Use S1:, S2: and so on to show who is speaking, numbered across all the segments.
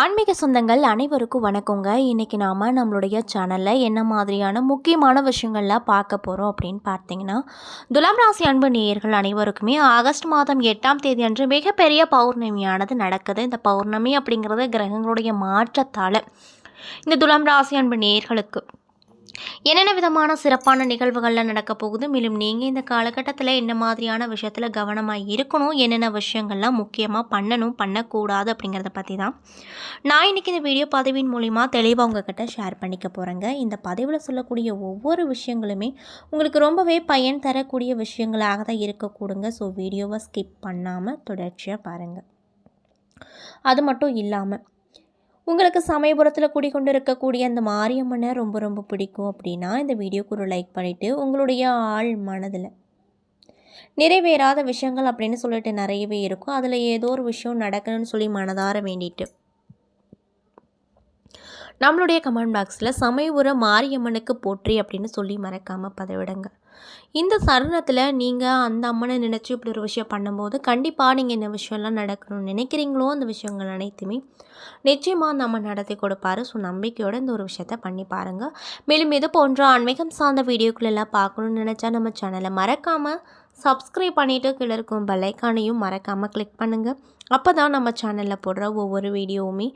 S1: ஆன்மீக சொந்தங்கள் அனைவருக்கும் வணக்கங்க. இன்றைக்கி நாம் நம்மளுடைய சேனலில் என்ன மாதிரியான முக்கியமான விஷயங்கள்லாம் பார்க்க போகிறோம் அப்படின்னு பார்த்தீங்கன்னா துலாம் ராசி அன்பு நேயர்கள் அனைவருக்குமே ஆகஸ்ட் மாதம் எட்டாம் தேதி அன்று மிகப்பெரிய பௌர்ணமியானது நடக்குது. இந்த பௌர்ணமி அப்படிங்கிறது கிரகங்களுடைய மாற்றத்தால். இந்த துலாம் ராசி அன்பு நேயர்களுக்கு என்னென்ன விதமான சிறப்பான நிகழ்வுகள்லாம் நடக்க போகுது? மேலும் நீங்கள் இந்த காலகட்டத்தில் என்ன மாதிரியான விஷயத்தில் கவனமாக இருக்கணும்? என்னென்ன விஷயங்கள்லாம் முக்கியமாக பண்ணணும்? பண்ணக்கூடாது அப்படிங்கிறத பற்றி தான் நான் இன்றைக்கி இந்த வீடியோ பதிவின் மூலிமா தெளிவாக உங்ககிட்ட ஷேர் பண்ணிக்க போகிறேங்க இந்த பதிவில் சொல்லக்கூடிய ஒவ்வொரு விஷயங்களுமே உங்களுக்கு ரொம்பவே பயன் தரக்கூடிய விஷயங்களாக தான் இருக்கக்கூடுங்க ஸோ வீடியோவை ஸ்கிப் பண்ணாமல் தொடர்ச்சியாக பாருங்கள் அது மட்டும் இல்லாமல் உங்களுக்கு சமயபுரத்தில் குடிக்கொண்டு இருக்கக்கூடிய அந்த மாரியம்மனை ரொம்ப ரொம்ப பிடிக்கும் அப்படின்னா இந்த வீடியோக்கு ஒரு லைக் பண்ணிவிட்டு உங்களுடைய ஆள் மனதில் நிறைவேறாத விஷயங்கள் அப்படின்னு சொல்லிட்டு நிறையவே இருக்கும். அதில் ஏதோ ஒரு விஷயம் நடக்கணும்னு சொல்லி மனதார வேண்டிட்டு நம்மளுடைய கமெண்ட் பாக்ஸில் சமயபுர மாரியம்மனுக்கு போற்றி அப்படின்னு சொல்லி மறக்காமல் பதிவிடுங்க. இந்த சரணத்தில் நீங்கள் அந்த அம்மனை நினச்சி இப்படி ஒரு விஷயம் பண்ணும்போது கண்டிப்பாக நீங்கள் இந்த விஷயம்லாம் நடக்கணும்னு நினைக்கிறீங்களோ அந்த விஷயங்கள் அனைத்துமே நிச்சயமாக அந்த அம்மன் நடத்தி கொடுப்பாரு. ஸோ நம்பிக்கையோடு இந்த ஒரு விஷயத்த பண்ணி பாருங்கள் மேலும் இது போன்ற ஆன்மீகம் சார்ந்த வீடியோக்களெல்லாம் பார்க்கணுன்னு நினச்சா நம்ம சேனலை மறக்காமல் சப்ஸ்கிரைப் பண்ணிவிட்டு கீழே இருக்கும் பெல்லைக்கானையும் மறக்காமல் கிளிக் பண்ணுங்கள் அப்போ தான் நம்ம சேனலில் போடுற ஒவ்வொரு வீடியோவுமே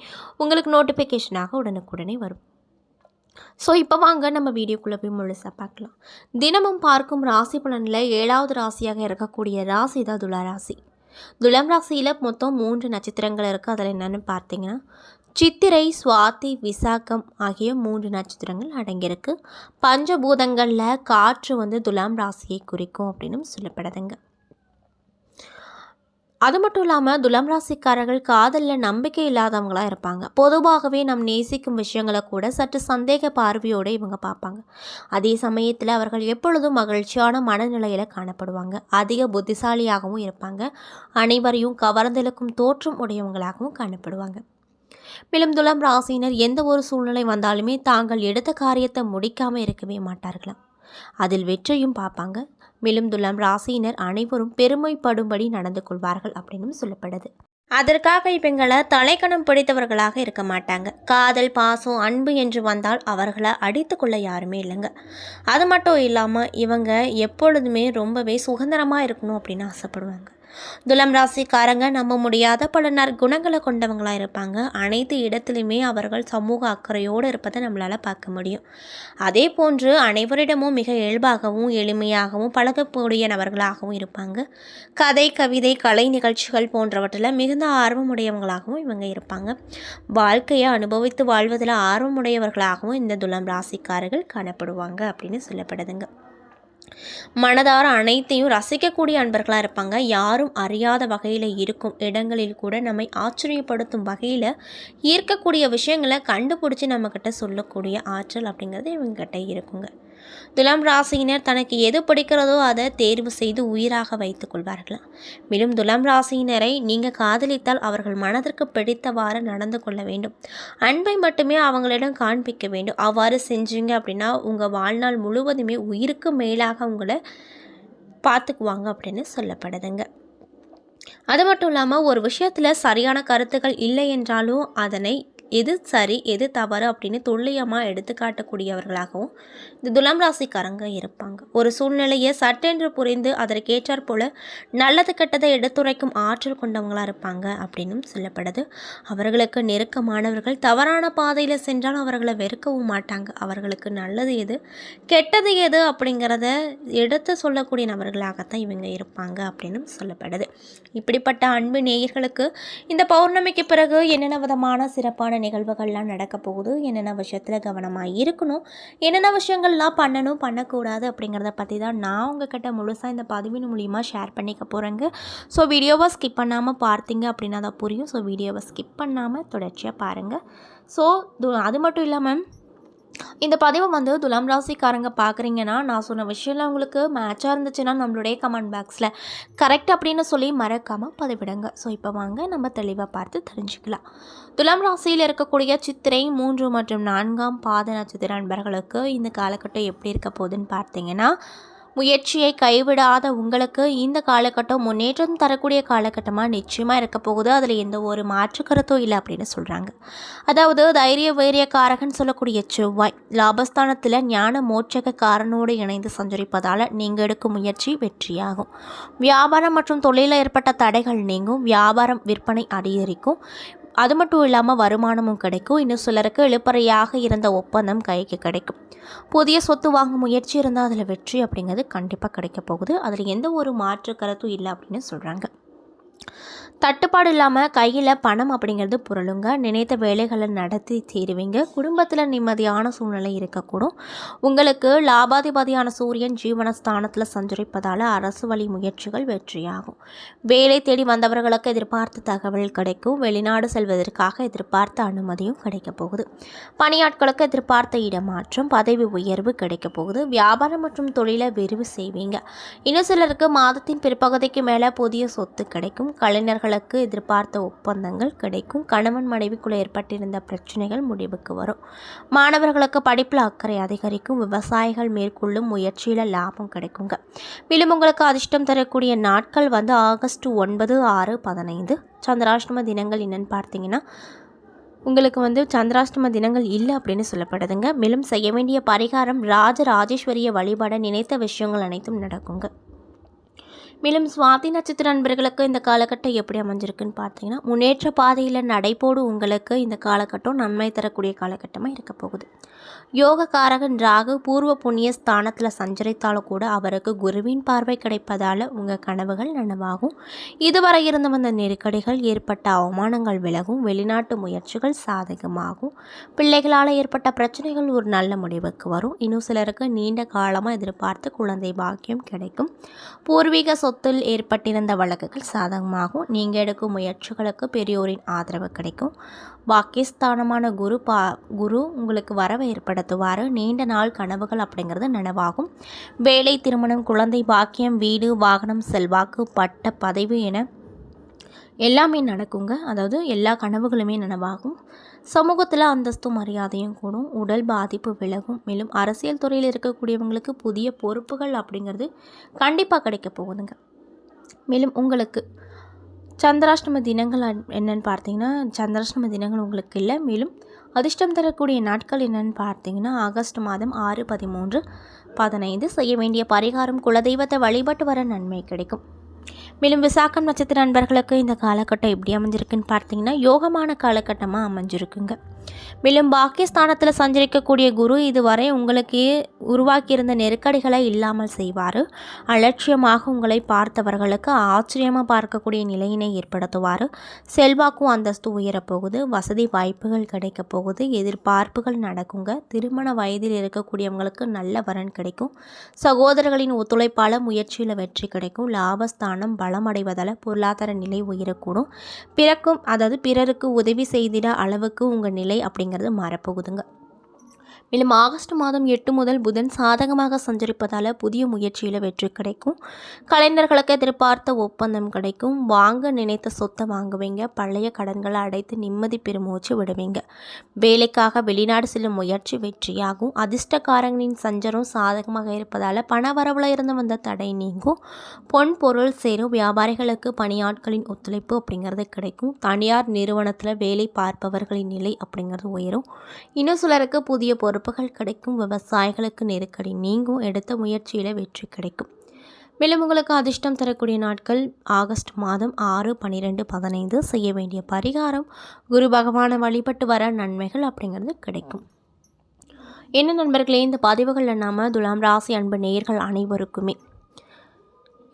S1: உங்களுக்கு நோட்டிஃபிகேஷனாக உடனுக்குடனே வரும். ஸோ இப்போ வாங்க நம்ம வீடியோக்குள்ளே போய் முழுசாக பார்க்கலாம். தினமும் பார்க்கும் ராசி பலனில் ஏழாவது ராசியாக இருக்கக்கூடிய ராசி தான் துலா ராசி. துலாம் ராசியில் மொத்தம் மூன்று நட்சத்திரங்கள் இருக்குது அதில் என்னென்னு பார்த்தீங்கன்னா சித்திரை சுவாதி விசாகம் ஆகிய மூன்று நட்சத்திரங்கள் அடங்கியிருக்கு. பஞ்சபூதங்களில் காற்று வந்து துலாம் ராசியை குறிக்கும் அப்படின்னு சொல்லப்படுதுங்க. அது மட்டும் இல்லாமல் துலாம் ராசிக்காரர்கள் காதலில் நம்பிக்கை இல்லாதவங்களாக இருப்பாங்க. பொதுவாகவே நம் நேசிக்கும் விஷயங்களை கூட சற்று சந்தேக பார்வையோடு இவங்க பார்ப்பாங்க. அதே சமயத்தில் அவர்கள் எப்பொழுதும் மகிழ்ச்சியான மனநிலையில் காணப்படுவாங்க. அதிக புத்திசாலியாகவும் இருப்பாங்க. அனைவரையும் கவர்ந்தெழுக்கும் தோற்றம் உடையவங்களாகவும் காணப்படுவாங்க. மேலும் துலாம் ராசியினர் எந்த ஒரு சூழ்நிலை வந்தாலுமே தாங்கள் எடுத்த காரியத்தை முடிக்காமல் இருக்கவே மாட்டார்களாம். அதில் வெற்றியும் பார்ப்பாங்க. மேலும் துலாம் ராசியினர் அனைவரும் பெருமைப்படும்படி நடந்து கொள்வார்கள் அப்படின்னு சொல்லப்படுது. அதற்காக இவங்களை தலைக்கணம் பிடித்தவர்களாக இருக்க மாட்டாங்க. காதல் பாசம் அன்பு என்று வந்தால் அவர்களை அடித்து கொள்ள யாருமே இல்லைங்க. அது மட்டும் இல்லாமல் இவங்க எப்பொழுதுமே ரொம்பவே சுதந்திரமாக இருக்கணும் அப்படின்னு ஆசைப்படுவாங்க. துலம் ராசிக்காரங்க நம்ப முடியாத பல நற்குணங்களை கொண்டவங்களாக இருப்பாங்க. அனைத்து இடத்துலையுமே அவர்கள் சமூக அக்கறையோடு இருப்பதை நம்மளால் பார்க்க முடியும். அதே போன்று அனைவரிடமும் மிக இயல்பாகவும் எளிமையாகவும் பழகக்கூடிய நபர்களாகவும் இருப்பாங்க. கதை கவிதை கலை நிகழ்ச்சிகள் போன்றவற்றில் மிகுந்த ஆர்வமுடையவங்களாகவும் இவங்க இருப்பாங்க. வாழ்க்கையை அனுபவித்து வாழ்வதில் ஆர்வமுடையவர்களாகவும் இந்த துலம் ராசிக்காரர்கள் காணப்படுவாங்க அப்படின்னு சொல்லப்படுதுங்க. மனதார அனைத்தையும் ரசிக்கக்கூடிய அன்பர்களாக இருப்பாங்க. யாரும் அறியாத வகையில் இருக்கும் இடங்களில் கூட நம்மை ஆச்சரியப்படுத்தும் வகையில் ஈர்க்கக்கூடிய விஷயங்களை கண்டுபிடிச்சி நம்மக்கிட்ட சொல்லக்கூடிய ஆற்றல் அப்படிங்கிறது இவங்ககிட்ட இருக்குங்க. துலாம் ராசியினர் தனக்கு எது பிடிக்கிறதோ அதை தேர்வு செய்து உயிராக வைத்துக் கொள்வார்களாம் மேலும் துலாம் ராசியினரை நீங்கள் காதலித்தால் அவர்கள் மனதிற்கு பிடித்தவாறு நடந்து கொள்ள வேண்டும். அன்பை மட்டுமே அவங்களிடம் காண்பிக்க வேண்டும். அவ்வாறு செஞ்சீங்க அப்படின்னா உங்கள் வாழ்நாள் முழுவதுமே உயிருக்கு மேலாக உங்களை பார்த்துக்குவாங்க அப்படின்னு சொல்லப்படுதுங்க. அது மட்டும் இல்லாமல் ஒரு விஷயத்தில் சரியான கருத்துக்கள் இல்லை என்றாலும் அதனை எது சரி எது தவறு அப்படின்னு துல்லியமாக எடுத்து காட்டக்கூடியவர்களாகவும் இந்த துலாம் ராசிக்காரங்க இருப்பாங்க. ஒரு சூழ்நிலையை சட்டென்று புரிந்து அதற்கேற்றாற் போல நல்லது கெட்டதை எடுத்துரைக்கும் ஆற்றல் கொண்டவங்களாக இருப்பாங்க அப்படின்னும் சொல்லப்படுது. அவர்களுக்கு நெருக்கமானவர்கள் தவறான பாதையில் சென்றால் அவர்களை வெறுக்கவும் மாட்டாங்க. அவர்களுக்கு நல்லது எது கெட்டது எது அப்படிங்கிறத எடுத்து சொல்லக்கூடிய நபர்களாகத்தான் இவங்க இருப்பாங்க அப்படின்னு சொல்லப்படுது. இப்படிப்பட்ட அன்பு நேயர்களுக்கு இந்த பௌர்ணமிக்கு பிறகு என்னென்ன விதமான சிறப்பான நிகழ்வுகள்லாம் நடக்க போகுது. என்னென்ன விஷயத்தில் கவனமாக இருக்கணும்? என்னென்ன விஷயங்கள்லாம் பண்ணணும்? பண்ணக்கூடாது அப்படிங்கிறத பற்றி தான் நான் உங்ககிட்ட முழுசாக இந்த பதிவின் மூலியமாக ஷேர் பண்ணிக்க போகிறேங்க ஸோ வீடியோவை ஸ்கிப் பண்ணாமல் பார்த்தீங்க அப்படின்னா தான் புரியும். ஸோ வீடியோவை ஸ்கிப் பண்ணாமல் தொடர்ச்சியாக பாருங்கள் ஸோ அது மட்டும் இல்லாமல் இந்த பதிவை வந்து துலாம் ராசிக்காரங்க பார்க்குறீங்கன்னா நான் சொன்ன விஷயம்லாம் உங்களுக்கு மேட்சாக இருந்துச்சுன்னா நம்மளுடைய கமெண்ட் பாக்ஸில் கரெக்ட் அப்படின்னு சொல்லி மறக்காமல் பதிவிடுங்க. ஸோ இப்போ வாங்க நம்ம தெளிவாக பார்த்து தெரிஞ்சுக்கலாம். துலாம் ராசியில் இருக்கக்கூடிய சித்திரை மூன்று மற்றும் நான்காம் பாத நட்சத்திர நண்பர்களுக்கு இந்த காலகட்டம் எப்படி இருக்க போகுதுன்னு பார்த்தீங்கன்னா முயற்சியை கைவிடாத உங்களுக்கு இந்த காலகட்டம் முன்னேற்றம் தரக்கூடிய காலகட்டமாக நிச்சயமாக இருக்க போகுது. அதில் எந்த ஒரு மாற்று கருத்தும் இல்லை அப்படின்னு சொல்கிறாங்க அதாவது தைரிய வைரியக்காரகன் சொல்லக்கூடிய செவ்வாய் லாபஸ்தானத்தில் ஞான மோட்சக காரனோடு இணைந்து சஞ்சரிப்பதால் நீங்கள் எடுக்கும் முயற்சி வெற்றியாகும். வியாபாரம் மற்றும் தொழிலில் ஏற்பட்ட தடைகள் நீங்கும். வியாபாரம் விற்பனை அதிகரிக்கும். அது மட்டும் இல்லாமல் வருமானமும் கிடைக்கும். இன்னும் சிலருக்கு இழுப்பறையாக இருந்த ஒப்பந்தம் கைக்கு கிடைக்கும். புதிய சொத்து வாங்கும் முயற்சி இருந்தால் அதில் வெற்றி அப்படிங்கிறது கண்டிப்பாக கிடைக்க போகுது. அதில் எந்த ஒரு மாற்று கருத்தும் இல்லை அப்படின்னு சொல்கிறாங்க தட்டுப்பாடு இல்லாமல் கையில் பணம் அப்படிங்கிறது புரளுங்க. நினைத்த வேலைகளை நடத்தி தீருவீங்க. குடும்பத்தில் நிம்மதியான சூழ்நிலை இருக்கக்கூடும். உங்களுக்கு லாபாதிபதியான சூரியன் ஜீவனஸ்தானத்தில் சஞ்சரிப்பதால் அரசு வழி முயற்சிகள் வெற்றியாகும். வேலை தேடி வந்தவர்களுக்கு எதிர்பார்த்த தகவல் கிடைக்கும். வெளிநாடு செல்வதற்காக எதிர்பார்த்த அனுமதியும் கிடைக்கப் போகுது. பணியாட்களுக்கு எதிர்பார்த்த இடமாற்றம் பதவி உயர்வு கிடைக்கப் போகுது. வியாபாரம் மற்றும் தொழிலை விரிவு செய்வீங்க. இன்னும் சிலருக்கு மாதத்தின் பிற்பகுதிக்கு மேலே புதிய சொத்து கிடைக்கும். கலைஞர்களுக்கு எதிர்பார்த்த ஒப்பந்தங்கள் கிடைக்கும். கணவன் மனைவிக்குள்ளே ஏற்பட்டிருந்த பிரச்சனைகள் முடிவுக்கு வரும். மாணவர்களுக்கு படிப்பில் அக்கறை அதிகரிக்கும். விவசாயிகள் மேற்கொள்ளும் முயற்சியில் லாபம் கிடைக்குங்க. மேலும் உங்களுக்கு அதிர்ஷ்டம் தரக்கூடிய நாட்கள் வந்து ஆகஸ்ட் ஒன்பது ஆறு பதினைந்து. சந்திராஷ்டம தினங்கள் என்னென்னு பார்த்தீங்கன்னா உங்களுக்கு வந்து சந்திராஷ்டம தினங்கள் இல்லை அப்படின்னு சொல்லப்படுதுங்க. மேலும் செய்ய வேண்டிய பரிகாரம் ராஜ ராஜேஸ்வரிய வழிபாட நினைத்த விஷயங்கள் அனைத்தும் நடக்குங்க. மேலும் சுவாதி நட்சத்திர நண்பர்களுக்கு இந்த காலகட்டம் எப்படி அமைஞ்சிருக்குன்னு பார்த்தீங்கன்னா முன்னேற்ற பாதையில் நடைபோடு உங்களுக்கு இந்த காலகட்டம் நன்மை தரக்கூடிய காலகட்டமாக இருக்க போகுது. யோக காரகன் ராகு பூர்வ புண்ணிய ஸ்தானத்தில் சஞ்சரித்தாலும் கூட அவருக்கு குருவின் பார்வை கிடைப்பதால் உங்கள் கனவுகள் நனவாகும். இதுவரை இருந்து வந்த நெருக்கடிகள் ஏற்பட்ட அவமானங்கள் விலகும். வெளிநாட்டு முயற்சிகள் சாதகமாகும். பிள்ளைகளால் ஏற்பட்ட பிரச்சனைகள் ஒரு நல்ல முடிவுக்கு வரும். இன்னும் சிலருக்கு நீண்ட காலமாக எதிர்பார்த்து குழந்தை பாக்கியம் கிடைக்கும். பூர்வீக சொத்தில் ஏற்பட்டிருந்த வழக்குகள் சாதகமாகும். நீங்கள் எடுக்கும் முயற்சிகளுக்கு பெரியோரின் ஆதரவு கிடைக்கும். பாக்கியஸ்தானமான குரு பா குரு உங்களுக்கு வரவு ஏற்பட நடத்துவார். நீண்ட நாள் கனவுகள் அப்படிங்கிறது நனவாகும். வேலை திருமணம் குழந்தை பாக்கியம் வீடு வாகனம் செல்வாக்கு பட்ட பதவி என எல்லாமே நடக்குங்க. அதாவது எல்லா கனவுகளுமே நனவாகும். சமூகத்தில் அந்தஸ்தும் மரியாதையும் கூடும். உடல் பாதிப்பு விலகும். மேலும் அரசியல் துறையில் இருக்கக்கூடியவங்களுக்கு புதிய பொறுப்புகள் அப்படிங்கிறது கண்டிப்பாக கிடைக்க போகுதுங்க. மேலும் உங்களுக்கு சந்திராஷ்டம தினங்கள் என்னென்னு என்னன்னு பார்த்தீங்கன்னா சந்திராஷ்டம தினங்கள் உங்களுக்கு இல்லை. மேலும் அதிர்ஷ்டம் தரக்கூடிய நாட்கள் என்னென்னு பார்த்தீங்கன்னா ஆகஸ்ட் மாதம் ஆறு பதிமூன்று பதினைந்து செய்ய வேண்டிய பரிகாரம் குலதெய்வத்தை வழிபட்டு வர நன்மை கிடைக்கும். மேலும் விசாக்கம் நட்சத்திர நண்பர்களுக்கு இந்த காலகட்டம் எப்படி அமைஞ்சிருக்குன்னு பார்த்தீங்கன்னா யோகமான காலகட்டமாக அமைஞ்சிருக்குங்க. மேலும் பாக்கியஸ்தானத்தில் சஞ்சரிக்கக்கூடிய குரு இதுவரை உங்களுக்கு உருவாக்கியிருந்த நெருக்கடிகளை இல்லாமல் செய்வார். அலட்சியமாக உங்களை பார்த்தவர்களுக்கு ஆச்சரியமாக பார்க்கக்கூடிய நிலையினை ஏற்படுத்துவார். செல்வாக்கும் அந்தஸ்து உயரப்போகுது. வசதி வாய்ப்புகள் கிடைக்க போகுது. எதிர்பார்ப்புகள் நடக்குங்க. திருமண வயதில் இருக்கக்கூடியவங்களுக்கு நல்ல வரன் கிடைக்கும். சகோதரர்களின் ஒத்துழைப்பால் முயற்சியில் வெற்றி கிடைக்கும். லாபஸ்தானம் பலமடைவதால் பொருளாதார நிலை உயரக்கூடும். பிறக்கும் அதாவது பிறருக்கு உதவி செய்திட அளவுக்கு உங்கள் நிலை அப்படிங்கிறது மாறப்போகுதுங்க. மேலும் ஆகஸ்ட் மாதம் எட்டு முதல் புதன் சாதகமாக சஞ்சரிப்பதால் புதிய முயற்சியில் வெற்றி கிடைக்கும். கலைஞர்களுக்கு எதிர்பார்த்த ஒப்பந்தம் கிடைக்கும். வாங்க நினைத்த சொத்தை வாங்குவீங்க. பழைய கடன்களை அடைத்து நிம்மதி பெருமூச்சு விடுவீங்க. வேலைக்காக வெளிநாடு செல்லும் முயற்சி வெற்றியாகும். அதிர்ஷ்டக்காரங்களின் சஞ்சரம் சாதகமாக இருப்பதால் பண வரவுல இருந்து வந்த தடை நீங்கும். பொன் பொருள் சேரும். வியாபாரிகளுக்கு பணியாட்களின் ஒத்துழைப்பு அப்படிங்கிறது கிடைக்கும். தனியார் நிறுவனத்தில் வேலை பார்ப்பவர்களின் நிலை அப்படிங்கிறது உயரும். இன்னும் சிலருக்கு புதிய பொறுப்புகள் கிடைக்கும் விவசாயிகளுக்கு நெருக்கடி நீங்கும் எடுத்த முயற்சியில் வெற்றி கிடைக்கும். மேலும் உங்களுக்கு அதிர்ஷ்டம் தரக்கூடிய நாட்கள் ஆகஸ்ட் மாதம் ஆறு பன்னிரெண்டு பதினைந்து செய்ய வேண்டிய பரிகாரம் குரு பகவானை வழிபட்டு வர நன்மைகள் அப்படிங்கிறது கிடைக்கும். என்ன நண்பர்களே இந்த பதிவுகளில் இல்லாமல் துலாம் ராசி அன்பு நேயர்கள் அனைவருக்குமே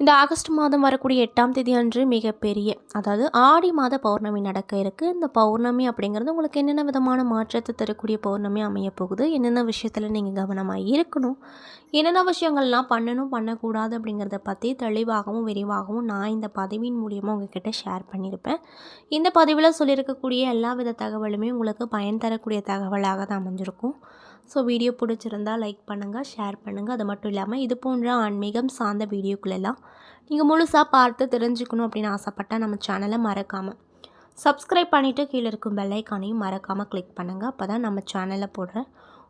S1: இந்த ஆகஸ்ட் மாதம் வரக்கூடிய எட்டாம் தேதி அன்று மிகப்பெரிய அதாவது ஆடி மாத பௌர்ணமி நடக்க இருக்குது இந்த பௌர்ணமி அப்படிங்கிறது உங்களுக்கு என்னென்ன விதமான மாற்றத்தை தரக்கூடிய பௌர்ணமி அமைய போகுது? என்னென்ன விஷயத்தில் நீங்கள் கவனமாக இருக்கணும்? என்னென்ன விஷயங்கள்லாம் பண்ணணும் பண்ணக்கூடாது அப்படிங்கிறத பற்றி தெளிவாகவும் விரிவாகவும் நான் இந்த பதிவின் மூலியமாக உங்ககிட்ட ஷேர் பண்ணியிருப்பேன். இந்த பதிவில் சொல்லியிருக்கக்கூடிய எல்லா வித தகவலுமே உங்களுக்கு பயன் தரக்கூடிய தகவலாக தான் அமைஞ்சிருக்கும். ஸோ வீடியோ பிடிச்சிருந்தா லைக் பண்ணுங்கள் ஷேர் பண்ணுங்கள் அது மட்டும் இல்லாமல் இது போன்ற ஆன்மீகம் சார்ந்த வீடியோக்குள்ளெல்லாம் நீங்கள் முழுசாக பார்த்து தெரிஞ்சுக்கணும் அப்படின்னு ஆசைப்பட்டால் நம்ம சேனலை மறக்காமல் சப்ஸ்கிரைப் பண்ணிவிட்டு கீழே இருக்கும் பெல்லைக்கானையும் மறக்காமல் கிளிக் பண்ணுங்கள் அப்போ தான் நம்ம சேனலில் போடுற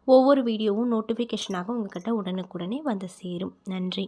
S1: ஒவ்வொரு வீடியோவும் நோட்டிஃபிகேஷனாக உங்ககிட்ட உடனுக்குடனே வந்து சேரும். நன்றி.